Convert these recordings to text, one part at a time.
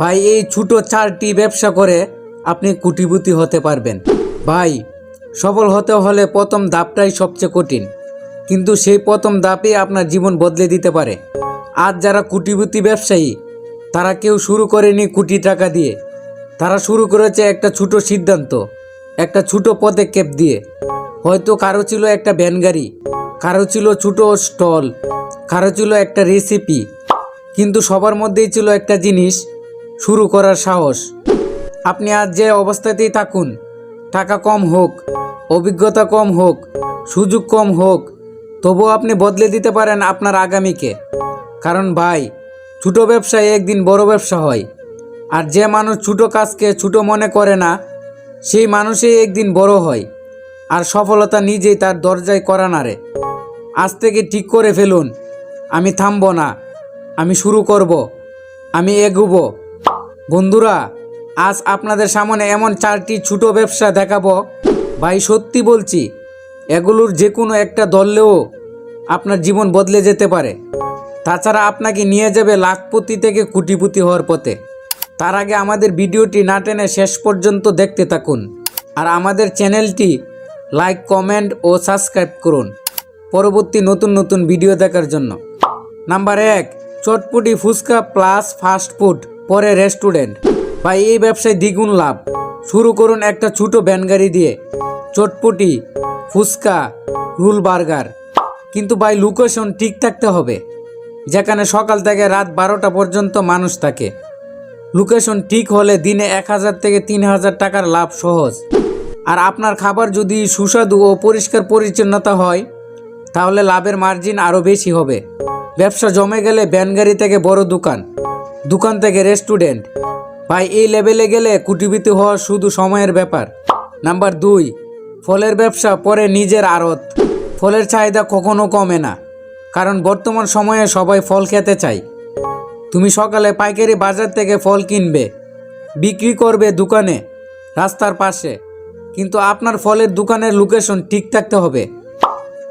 ভাই, এই ছোট চারটি ব্যবসা করে আপনি কুটিপুতি হতে পারবেন। ভাই, সফল হতে হলে প্রথম ধাপটাই সবচেয়ে কঠিন। কিন্তু সেই প্রথম ধাপই আপনার জীবন বদলে দিতে পারে। আজ যারা কুটিপুতি ব্যবসায়ী, তারা কেউ শুরু করেনি কোটি টাকা দিয়ে। তারা শুরু করেছে একটা ছোট সিদ্ধান্ত, একটা ছোট পদক্ষেপ দিয়ে। হয়তো কারও ছিল একটা ভ্যান গাড়ি, কারও ছিল ছোট স্টল, কারও ছিল একটা রেসিপি, কিন্তু সবার মধ্যেই ছিল একটা জিনিস শুরু করার সাহস। আপনি আজ যে অবস্থাতেই থাকুন, টাকা কম হোক, অভিজ্ঞতা কম হোক, সুযোগ কম হোক, তবুও আপনি বদলে দিতে পারেন আপনার আগামীকে। কারণ ভাই, ছোট ব্যবসায় একদিন বড় ব্যবসা হয়। আর যে মানুষ ছোট কাজকে ছোট মনে করে না, সেই মানুষই একদিন বড় হয়। আর সফলতা নিজেই তার দরজায় করা নাড়ে। আজ থেকে ঠিক করে ফেলুন, আমি থামবো না, আমি শুরু করব, আমি এগুবো। বন্ধুরা, আজ আপনাদের সামনে এমন চারটি ছোট ব্যবসা দেখাবো। ভাই, সত্যি বলছি, এগুলোর যে কোনো একটা দললেও আপনার জীবন বদলে যেতে পারে। তাছাড়া আপনাকে নিয়ে যাবে লাখপতি থেকে কুটিপুতি হওয়ার পথে। তার আগে আমাদের ভিডিওটি না টেনে শেষ পর্যন্ত দেখতে থাকুন। আর আমাদের চ্যানেলটি লাইক, কমেন্ট ও সাবস্ক্রাইব করুন পরবর্তী নতুন নতুন ভিডিও দেখার জন্য। নাম্বার এক, চটপটি ফুচকা প্লাস ফাস্ট ফুড। পরে রেস্টুরেন্ট। বা এই ব্যবসায় দ্বিগুণ লাভ। শুরু করুন একটা ছোট ভ্যান গাড়ি দিয়ে। চটপটি, ফুচকা, রুল বার্গার। কিন্তু ভাই, লোকেশন ঠিক থাকতে হবে। যেখানে সকাল থেকে রাত বারোটা পর্যন্ত মানুষ থাকে। লোকেশন ঠিক হলে দিনে এক হাজার থেকে তিন হাজার টাকার লাভ সহজ। আর আপনার খাবার যদি সুস্বাদু ও পরিষ্কার পরিচ্ছন্নতা হয়, তাহলে লাভের মার্জিন আরও বেশি হবে। ব্যবসা জমে গেলে ভ্যান গাড়ি থেকে বড় দোকান। দোকান থেকে রেস্টুরেন্ট ভাই, এই লেভেলে গেলে কুটিবিতি হওয়া শুধু সময়ের ব্যাপার। নাম্বার দুই, ফলের ব্যবসা পরে নিজের আড়ত। ফলের চাহিদা কখনো কমে না, কারণ বর্তমান সময়ে সবাই ফল খেতে চায়। তুমি সকালে পাইকারি বাজার থেকে ফল কিনবে, বিক্রি করবে দোকানে, রাস্তার পাশে। কিন্তু আপনার ফলের দোকানের লোকেশন ঠিক থাকতে হবে,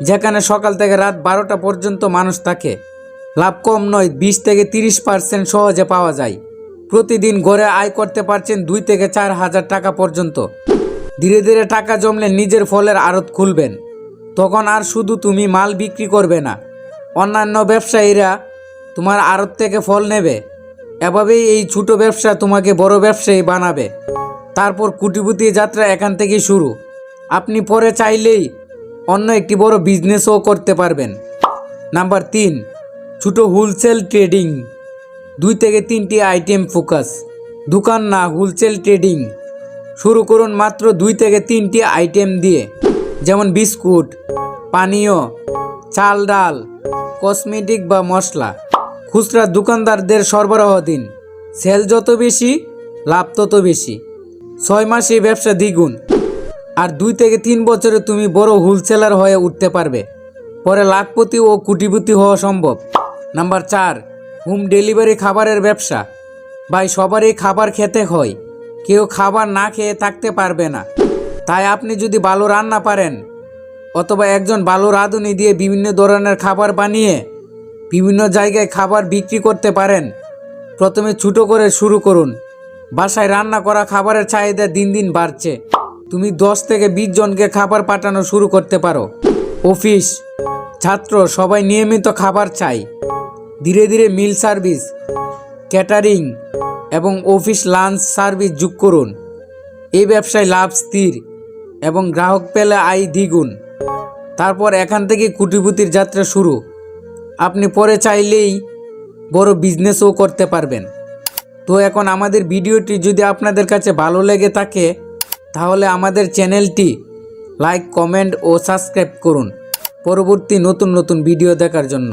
যেখানে সকাল থেকে রাত বারোটা পর্যন্ত মানুষ থাকে। লাভ কম নয়, বিশ থেকে তিরিশ পার্সেন্ট সহজে পাওয়া যায়। প্রতিদিন গড়ে আয় করতে পারছেন দুই থেকে চার হাজার টাকা পর্যন্ত। ধীরে ধীরে টাকা জমলে নিজের ফলের আড়ত খুলবেন। তখন আর শুধু তুমি মাল বিক্রি করবে না, অন্যান্য ব্যবসায়ীরা তোমার আড়ত থেকে ফল নেবে। এভাবেই এই ছোট ব্যবসা তোমাকে বড় ব্যবসায়ী বানাবে। তারপর কুটিপুতি যাত্রা এখান থেকেই শুরু। আপনি পরে চাইলেই অন্য একটি বড় বিজনেসও করতে পারবেন। নাম্বার তিন ছোট হোলসেল ট্রেডিং দুই থেকে তিনটি আইটেম ফোকাস দোকান না হোলসেল ট্রেডিং শুরু করুন মাত্র দুই থেকে তিনটি আইটেম দিয়ে। যেমন বিস্কুট, পানীয়, চাল ডাল কসমেটিক বা মশলা। খুচরা দোকানদারদের সরবরাহ দিন। সেল যত বেশি, লাভ তত বেশি। ছয় মাসে ব্যবসা দ্বিগুণ। আর দুই থেকে তিন বছরে তুমি বড় হোলসেলার হয়ে উঠতে পারবে। পরে লাখপতি ও কোটিপতি হওয়া সম্ভব। নাম্বার চার, হোম ডেলিভারি খাবারের ব্যবসা। ভাই, সবারই খাবার খেতে হয়। কেউ খাবার না খেয়ে থাকতে পারবে না। তাই আপনি যদি ভালো রান্না পারেন, অথবা একজন ভালো রাঁধুনি দিয়ে বিভিন্ন ধরনের খাবার বানিয়ে বিভিন্ন জায়গায় খাবার বিক্রি করতে পারেন, প্রথমে ছোটো করে শুরু করুন। বাসায় রান্না করা খাবারের চাহিদা দিন দিন বাড়ছে। তুমি দশ থেকে বিশ জনকে খাবার পাঠানো শুরু করতে পারো। অফিস, ছাত্র, সবাই নিয়মিত খাবার চাই। ধীরে ধীরে মিল সার্ভিস, ক্যাটারিং এবং অফিস লাঞ্চ সার্ভিস যোগ করুন। এই ব্যবসায় লাভ স্থির এবং গ্রাহক পেলে আয় দ্বিগুণ। তারপর এখান থেকে কুটিপুতির যাত্রা শুরু। আপনি পরে চাইলেই বড় বিজনেসও করতে পারবেন। তো এখন আমাদের ভিডিওটি যদি আপনাদের কাছে ভালো লেগে থাকে, তাহলে আমাদের চ্যানেলটি লাইক, কমেন্ট ও সাবস্ক্রাইব করুন। পরবর্তী নতুন নতুন ভিডিও দেখার জন্য।